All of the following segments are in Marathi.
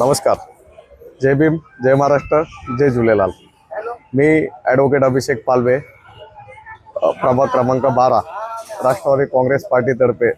नमस्कार. जय भीम जय महाराष्ट्र जय झुलेलाल. मी ॲडव्होकेट अभिषेक पालवे प्रभाग क्रमांक बारा. राष्ट्रवादी काँग्रेस पार्टीतर्फे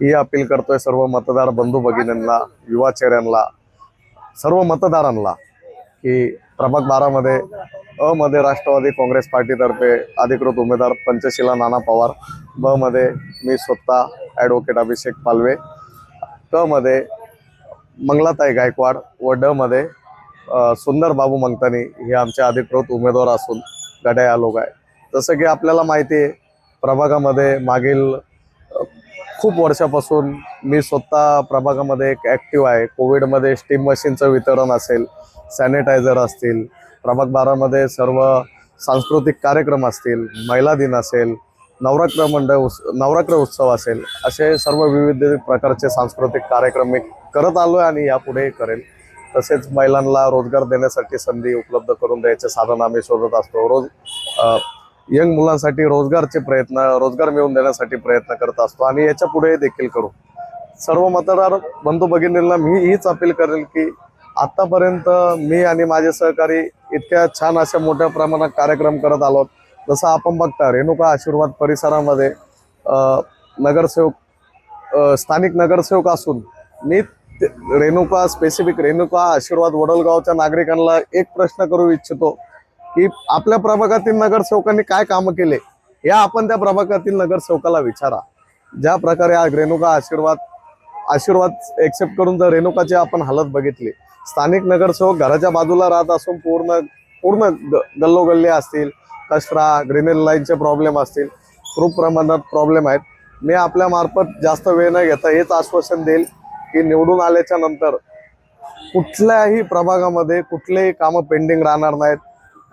ही अपील करतोय सर्व मतदार बंधू भगिनींना युवा चेहऱ्यांना सर्व मतदारांना की प्रभाग बारामध्ये अ मध्ये राष्ट्रवादी काँग्रेस पार्टीतर्फे अधिकृत उमेदवार पंचशिला नाना पवार ब मध्ये मी स्वतः ॲडव्होकेट अभिषेक पालवे क मध्ये मंगलाताई गायकवाड व ड मध्ये सुंदर बाबू मंगतानी हे आमचे अधिकृत उमेदवार असून गड्या आलोक लोक आहे. जसं की आपल्याला माहिती आहे प्रभागामध्ये मागील खूप वर्षापासून मी स्वतः प्रभागामध्ये एक ॲक्टिव्ह आहे. कोविडमध्ये स्टीम मशीनचं वितरण असेल सॅनिटायझर असतील प्रभाग बारामध्ये सर्व सांस्कृतिक कार्यक्रम असतील महिला दिन असेल नवरात्र मंडळ उत्स नवरात्र उत्सव असेल असे सर्व विविध प्रकारचे सांस्कृतिक कार्यक्रम मी करत आलो आहे आणि यापुढेही करेल. तसेच महिलांना रोजगार देण्यासाठी संधी उपलब्ध करून द्यायचे साधन आम्ही शोधत असतो. रोज यंग मुलांसाठी रोजगारचे प्रयत्न रोजगार मिळवून देण्यासाठी प्रयत्न करत असतो. आणि याच्यापुढे देखील करू. सर्व मतदार बंधू भगिनींना मी हीच अपील करेल की आतापर्यंत मी आणि माझे सहकारी इतक्या छान अशा मोठ्या प्रमाणात कार्यक्रम करत आलो जसं आपण बघता रेणुका आशीर्वाद परिसरामध्ये नगरसेवक स्थानिक नगरसेवक असून मी ते- रेणुका स्पेसिफिक रेणुका आशीर्वाद वडलगावच्या नागरिकांना एक प्रश्न करू इच्छितो. की आपल्या प्रभागातील नगरसेवकांनी काय कामं केले या आपण त्या प्रभागातील नगरसेवकाला विचारा. ज्या प्रकारे आज रेणुका आशीर्वाद आशीर्वाद एक्सेप्ट करून जर रेणुकाची आपण हालत बघितली स्थानिक नगरसेवक घराच्या बाजूला राहत असून पूर्ण पूर्ण ग- गल्लोगल्ली असतील कचरा ग्रेनेज लाईनचे प्रॉब्लेम असतील खूप प्रमाणात प्रॉब्लेम आहेत. मी आपल्या मार्फत जास्त वेळ न घेता हेच आश्वासन देईल की निवडून आल्याच्यानंतर कुठल्याही प्रभागामध्ये कुठलेही कामं पेंडिंग राहणार नाहीत.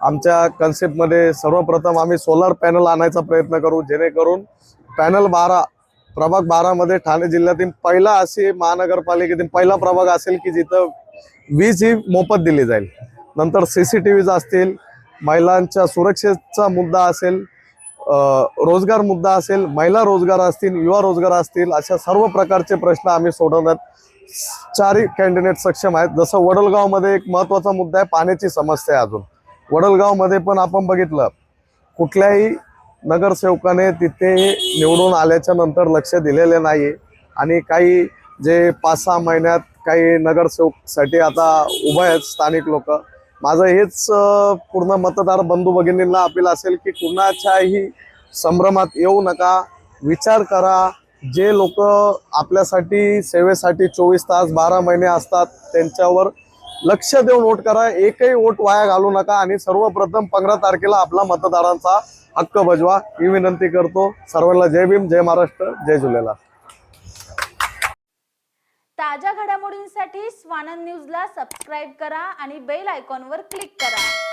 आमच्या कन्सेप्टमध्ये सर्वप्रथम आम्ही सोलर पॅनल आणायचा प्रयत्न करू जेणेकरून पॅनल बारा प्रभाग बारामध्ये ठाणे जिल्ह्यातील पहिला अशी महानगरपालिकेतील पहिला प्रभाग असेल की जिथं वीज ही मोफत दिली जाईल. नंतर सी सी टी व्हीज असतील महिलांच्या सुरक्षेचा मुद्दा असेल रोजगार मुद्दा असेल महिला रोजगार असतील युवा रोजगार असतील अशा सर्व प्रकारचे प्रश्न आम्ही सोडवण्यात चारही कॅन्डिडेट सक्षम आहेत. जसं वडलगावमध्ये एक महत्त्वाचा मुद्दा आहे पाण्याची समस्या आहे अजून. वडलगावमध्ये पण आपण बघितलं कुठल्याही नगरसेवकाने तिथे निवडून आल्याच्यानंतर लक्ष दिलेले नाही आणि काही जे पाच सहा महिन्यात काही नगरसेवकसाठी आता उभं आहेत स्थानिक लोक. माझं हेच पूर्ण मतदार बंधू भगिनींना अपील असेल की कुणाच्याही संभ्रमात येऊ नका. विचार करा. जे लोक आपल्यासाठी सेवेसाठी चोवीस तास बारा महिने असतात त्यांच्यावर लक्ष देऊन वोट करा एकही वोट वाया घालू नका आणि सर्वप्रथम पंधरा तारखेला आपला मतदारांचा हक्क बजवा. ही विनंती करतो सर्वांना जय भीम जय महाराष्ट्र जय झुलेलाल. ताज्या घडामोडींसाठी स्वानंद न्यूजला सबस्क्राईब करा आणि बेल आयकॉनवर क्लिक करा.